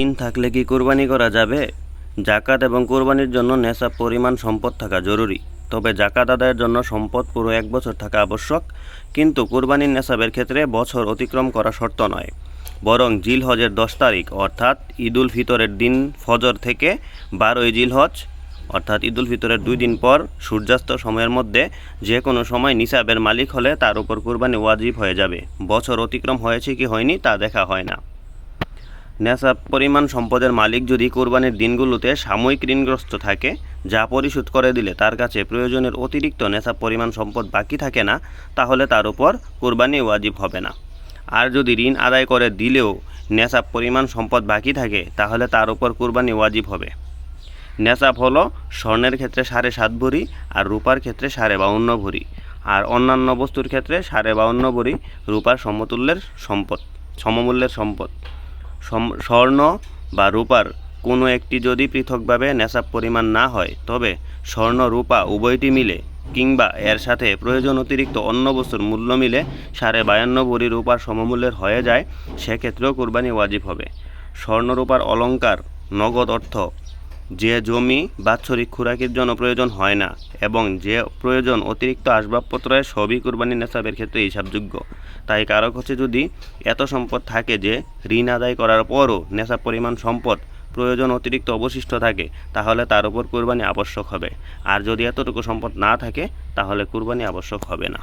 ঋণ থাকলে কি কোরবানি করা যাবে? জাকাত এবং কোরবানির জন্য নেশাব পরিমাণ সম্পদ থাকা জরুরি। তবে জাকাত আদায়ের জন্য সম্পদ পুরো এক বছর থাকা আবশ্যক, কিন্তু কোরবানির নেশাবের ক্ষেত্রে বছর অতিক্রম করা শর্ত নয়। বরং জিল হজের দশ তারিখ, অর্থাৎ ঈদুল ফিতরের দিন ফজর থেকে বারোই জিল হজ অর্থাৎ ঈদুল ফিতরের দুই দিন পর সূর্যাস্ত সময়ের মধ্যে যে কোনো সময় নিসাবের মালিক হলে তার উপর কোরবানি ওয়াজিব হয়ে যাবে। বছর অতিক্রম হয়েছে কি হয়নি তা দেখা হয় না। নেশাব পরিমাণ সম্পদের মালিক যদি কোরবানির দিনগুলোতে সাময়িক ঋণগ্রস্ত থাকে, যা পরিশোধ করে দিলে তার কাছে প্রয়োজনের অতিরিক্ত নেশাব পরিমাণ সম্পদ বাকি থাকে না, তাহলে তার উপর কোরবানি ওয়াজিব হবে না। আর যদি ঋণ আদায় করে দিলেও নেশাব পরিমাণ সম্পদ বাকি থাকে, তাহলে তার উপর কোরবানি ওয়াজিব হবে। নেশাব হলো স্বর্ণের ক্ষেত্রে সাড়ে সাত ভরি আর রূপার ক্ষেত্রে সাড়ে বাউন্ন ভরি, আর অন্যান্য বস্তুর ক্ষেত্রে সাড়ে বাউন্ন ভরি রূপার সমতুল্যের সম্পদ, সমমূল্যের সম্পদ। সম- স্বর্ণ বা রূপার কোনো একটি যদি পৃথকভাবে নেশাব পরিমাণ না হয়, তবে স্বর্ণ, রূপা উভয়টি মিলে কিংবা এর সাথে প্রয়োজন অতিরিক্ত অন্য বস্তুর মূল্য মিলে সাড়ে বায়ান্ন ভরি রূপার সমমূল্যের হয়ে যায়, সেক্ষেত্রেও কোরবানি ওয়াজিব হবে। স্বর্ণরূপার অলঙ্কার নগদ অর্থ যে জমি বাৎসরিক খোরাকির জন্য প্রয়োজন হয় না এবং যে প্রয়োজন অতিরিক্ত আসবাবপত্রের সবই কুরবানি নেশাবের ক্ষেত্রে হিসাবযোগ্য। তাই কারক হচ্ছে যদি এত সম্পদ থাকে যে ঋণ আদায় করার পরও নেশাব পরিমাণ সম্পদ প্রয়োজন অতিরিক্ত অবশিষ্ট থাকে, তাহলে তার উপর কোরবানি আবশ্যক হবে। আর যদি এতটুকু সম্পদ না থাকে, তাহলে কোরবানি আবশ্যক হবে না।